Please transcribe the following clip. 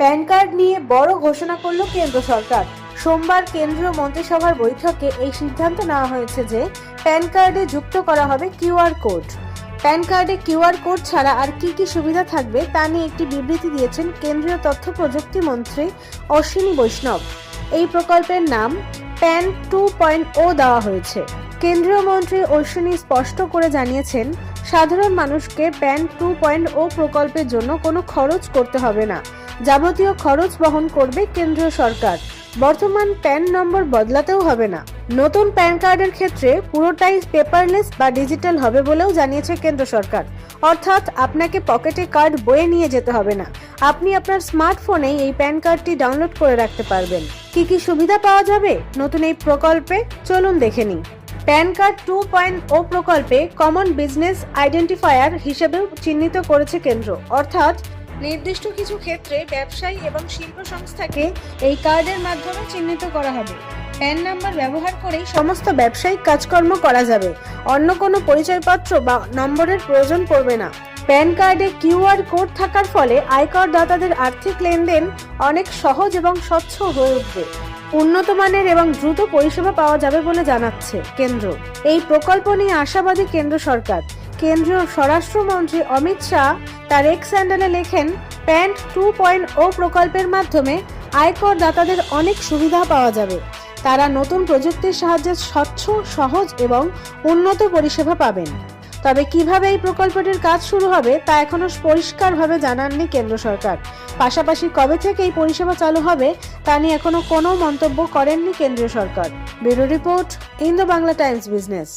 Pan card নিয়ে বড় ঘোষণা করল কেন্দ্র সরকার। সোমবার কেন্দ্রীয় মন্ত্রিসভার বৈঠকে এই সিদ্ধান্ত নেওয়া হয়েছে যে প্যান কার্ডে যুক্ত করা হবে কিউআর কোড। প্যান কার্ডে কিউআর কোড ছাড়া আর কি কি সুবিধা থাকবে তা নিয়ে একটি বিবৃতি দিয়েছেন কেন্দ্রীয় তথ্য প্রযুক্তি মন্ত্রী অশ্বিনী বৈষ্ণব। এই প্রকল্পের নাম প্যান টু পয়েন্ট ও দেওয়া হয়েছে। কেন্দ্রীয় মন্ত্রী অশ্বিনী স্পষ্ট করে জানিয়েছেন, সাধারণ মানুষকে প্যান টু পয়েন্ট ও প্রকল্পের জন্য কোনো খরচ করতে হবে না। যাবতীয় খরচ বহন করবে কেন্দ্রীয় সরকার। বর্তমান প্যান নম্বর বদলাতেও হবে না। নতুন প্যান কার্ডের ক্ষেত্রে পুরোটাই পেপারলেস বা ডিজিটাল হবে বলেও জানিয়েছে কেন্দ্র সরকার। অর্থাৎ আপনাকে পকেটে কার্ড বয়ে নিয়ে যেতে হবে না। আপনি আপনার স্মার্টফোনেই এই প্যান কার্ডটি ডাউনলোড করে রাখতে পারবেন। কি কি সুবিধা পাওয়া যাবে? নতুন এই প্রকল্পে চলুন দেখে নিই। প্যান কার্ড টু পয়েন্ট ও প্রকল্পে কমন বিজনেস আইডেন্টিফায়ার হিসেবেও চিহ্নিত করেছে কেন্দ্র। অর্থাৎ নির্দিষ্ট কিছু ক্ষেত্রে ব্যবসায়ী এবং শিল্প সংস্থাকে এই কার্ডের মাধ্যমে চিহ্নিত করা হবে। প্যান নাম্বার ব্যবহার করেই সমস্ত ব্যবসায়িক কাজকর্ম করা যাবে। অন্য কোনো পরিচয়পত্র বা নম্বরের প্রয়োজন পড়বে না। প্যান কার্ডে কিউআর কোড থাকার ফলে আয়কর দাতাদের আর্থিক লেনদেন অনেক সহজ এবং স্বচ্ছ হয়ে উঠবে। উন্নত মানের এবং দ্রুত পরিষেবা পাওয়া যাবে বলে জানাচ্ছে কেন্দ্র। এই প্রকল্প নিয়ে আশাবাদী কেন্দ্র সরকার। কেন্দ্রীয় স্বরাষ্ট্রমন্ত্রী অমিত শাহ তার এক্স স্যান্ডেলে লেখেন, প্যান্ট টু পয়েন্ট ও প্রকল্পের মাধ্যমে আয়কর দাতাদের অনেক সুবিধা পাওয়া যাবে। তারা নতুন প্রযুক্তির সাহায্যে স্বচ্ছ, সহজ এবং উন্নত পরিষেবা পাবেন। তবে কীভাবে এই প্রকল্পটির কাজ শুরু হবে তা এখনও পরিষ্কারভাবে জানাননি কেন্দ্র সরকার। পাশাপাশি কবে থেকে এই পরিষেবা চালু হবে তা নিয়ে এখনও কোনো মন্তব্য করেননি কেন্দ্রীয় সরকার। Bureau report, Indo Bangla Times business.